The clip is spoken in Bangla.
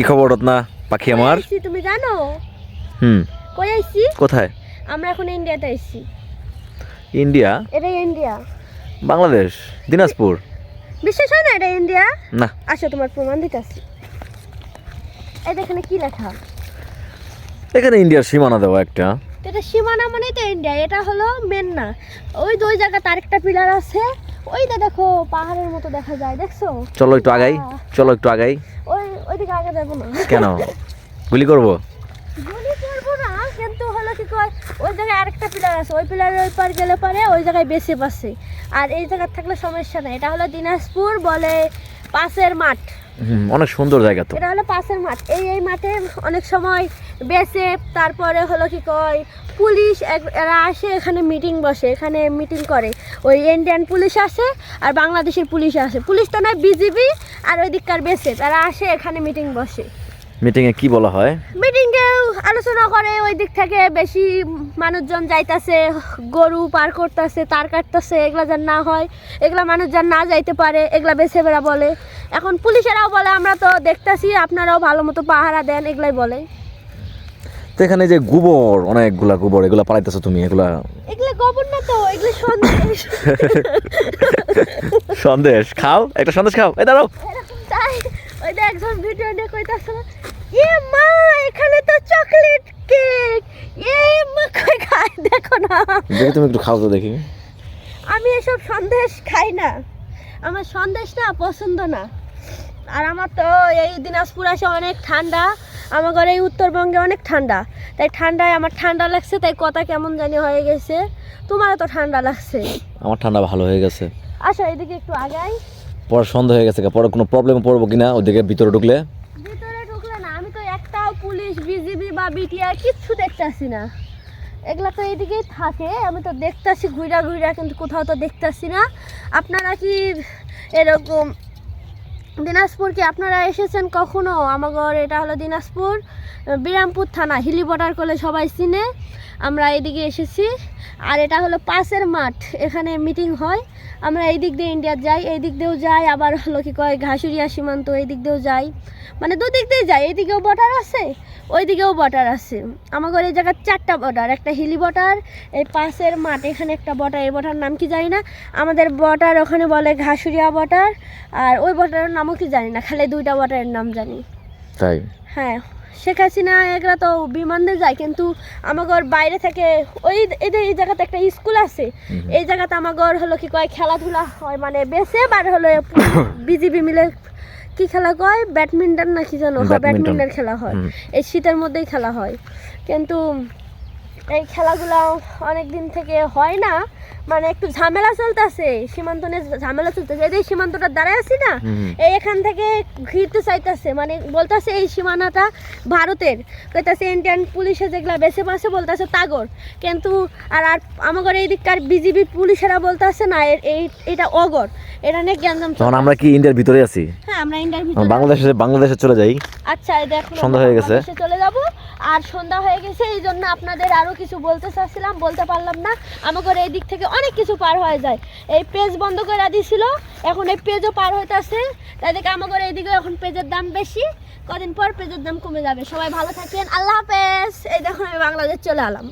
কি খবর রত্না? পাখি আমার? তুমি জানো? হুম। কই আইছি? কোথায়? আমরা এখন ইন্ডিয়াতে আইছি। ইন্ডিয়া? এটা ইন্ডিয়া। বাংলাদেশ? দিনাজপুর? বিশ্বাস হয় না এটা ইন্ডিয়া? না। আসো তোমার প্রমাণ দিতেছি এই দেখেন কি লেখা? এখানে ইন্ডিয়ার সীমানা দেওয়া একটা। এটা সীমানা মানে তো ইন্ডিয়া এটা হলো মেন না। ওই দুই জায়গা তার একটা পিলার আছে। ওইটা দেখো পাহাড়ের মতো দেখা যায় দেখছ? চলো একটু আগাই চলো একটু আগাই। ওই ওইদিকে আগে যাব না। কেন? গুলি করব? গুলি করব না কিন্তু হলো কি কয় ওই জায়গায় আরেকটা পিলার আছে। ওই পিলারের ওই পার গেলে পারে ওই জায়গায় বেশি পাচ্ছে আর এই জায়গায় থাকলে সমস্যা নেই। এটা হলো দিনাজপুর বলে পাশের মাঠ। অনেক সুন্দর জায়গা তো। এটা হলো পাশের মাঠ। এই এই মাঠে অনেক সময় বেসে তারপরে হলো কি কয় পুলিশ এরা আসে এখানে মিটিং বসে এখানে মিটিং করে। ওই ইন্ডিয়ান পুলিশ আসে আর বাংলাদেশের পুলিশ আসে। পুলিশ তো নয় বিজিবি আর ওই দিককার বেসে তারা আসে এখানে মিটিং বসে। মিটিং এ কি বলা হয়? মিটিংয়ে আলোচনা করে ওই দিক থেকে বেশি মানুষজন যাইতাছে গরু পার করতেছে তার কাটতেছে এগুলা যেন না হয় এগুলা মানুষ যেন না যাইতে পারে এগুলা বেছে বেড়া বলে। এখন পুলিশেরাও বলে আমরা তো দেখতাছি আপনারাও ভালো মতো পাহারা দেন এগুলাই বলে। তো এখানে যে গোবর অনেকগুলা গোবর এগুলা পালাইতেছো তুমি এগুলা এগুলো গোবর না তো এগুলো সন্দেশ। সন্দেশ খাও একটা সন্দেশ খাও। এই দাঁড়াও। ওই যে একজন ভিডিও নিয়ে কইতাছে এ মা এখানে তো চকলেট কেক এ মা কই খায় দেখো না। দেখি তুমি একটু খাও তো দেখি। আমি এসব সন্দেশ খাই না আমার সন্দেশ না পছন্দ না। আর আমার তো এই দিনাজপুর আসে অনেক ঠান্ডা আমার ঘরে এই উত্তরবঙ্গে অনেক ঠান্ডা। তাই ঠান্ডায় আমার ঠান্ডা লাগছে তাই কথা কেমন জানি হয়ে গেছে। তোমারও তো ঠান্ডা লাগছে। আমার ঠান্ডা ভালো হয়ে গেছে। আসো এদিকে একটু আগাই। পরে সন্দেহ হয়ে গেছে পরে কোনো প্রবলেমে পড়ব কিনা? ওদিকে ভিতরে ঢুকলে? ভিতরে ঢুকলে না আমি তো একটাও পুলিশ বিজিবি বা বিটিআর কিচ্ছু দেখতাছি না। এগুলা তো এইদিকেই থাকে আমি তো দেখতাছি ঘুরা ঘুরা কিন্তু কোথাও তো দেখতাছি না। আপনারা কি এরকম দিনাজপুর কি আপনারা এসেছেন কখনো? ঘর, এটা হলো দিনাজপুর বিরামপুর থানা, হিলি বর্ডার করলে সবাই চিনে। আমরা এদিকে এসেছি। আর এটা হলো পাশের মাঠ এখানে মিটিং হয়। আমরা এই দিক দিয়ে ইন্ডিয়া যাই এই দিক দিয়েও যাই আবার হলো কি কয় ঘাসুরিয়া সীমান্ত এই দিক দিয়েও যাই। মানে দুদিক দিয়ে যাই এইদিকেও বর্ডার আছে ওই দিকেও বর্ডার আছে। আমাদের এই জায়গার চারটা বর্ডার একটা হিলি বর্ডার এই পাশের মাঠ এখানে একটা বর্ডার এই বর্ডার নাম কি জানি না? আমাদের বর্ডার ওখানে বলে ঘাসুরিয়া বর্ডার আর ওই বর্ডারের নামও কি জানি না খালি দুইটা বর্ডারের নাম জানি। তাই? হ্যাঁ। শেখ হাসিনা এগুলো তো বিমান যায় কিন্তু আমাগর বাইরে থেকে ওই এই জায়গাতে একটা স্কুল আছে এই জায়গাতে আমাগর হলো কি কয় খেলাধুলা হয় মানে বেসে বার হলো বিজিবি মিলে কি খেলা কয় ব্যাডমিন্টন না কি জানো ব্যাডমিন্টন। ব্যাডমিন্টন খেলা হয় এই শীতের মধ্যেই খেলা হয়। কিন্তু এই খেলাগুলো অনেক দিন থেকে হয় না মানে একটু ঝামেলা চলতেছে সীমান্ত নিয়ে ঝামেলা চলতেছে। এই যে সীমান্তটা দাঁড়ায় আছি না এই এখান থেকে ঘিরতে চাইতেছে মানে বলতেছে এই সীমানাটা ভারতের। কইতাছে ইন্ডিয়ান পুলিশে যেগুলা বেছে পাশে বলতেছে তাগর। কিন্তু আর আর আমাদের এই দিককার বিজিবি পুলিশেরা বলতেছে না এর- এই এটা অগর। এটা নিয়ে জ্ঞানদাম তখন আমরা কি ইন্ডিয়ার ভিতরে আছি? হ্যাঁ আমরা ইন্ডিয়ার ভিতরে বাংলাদেশে বাংলাদেশে চলে যাই। আচ্ছা এই দেখো সন্ধ্যা হয়ে গেছে। চলে যাব। আর সন্ধ্যা হয়ে গেছে এই জন্য আপনাদের আরও কিছু বলতে চাচ্ছিলাম বলতে পারলাম না। আমাদের এই দিক থেকে অনেক কিছু পার হয়ে যায়। এই পেজ বন্ধ করে দিছিল, এখন এই পেজও পার হইতাছে। তাই দেখে আমাদের এইদিকে এখন পেজের দাম বেশি, কদিন পর পেজের দাম কমে যাবে। সবাই ভালো থাকেন, আল্লাহ হাফেজ। এই দেখুন আমি বাংলাদেশ চলে এলাম।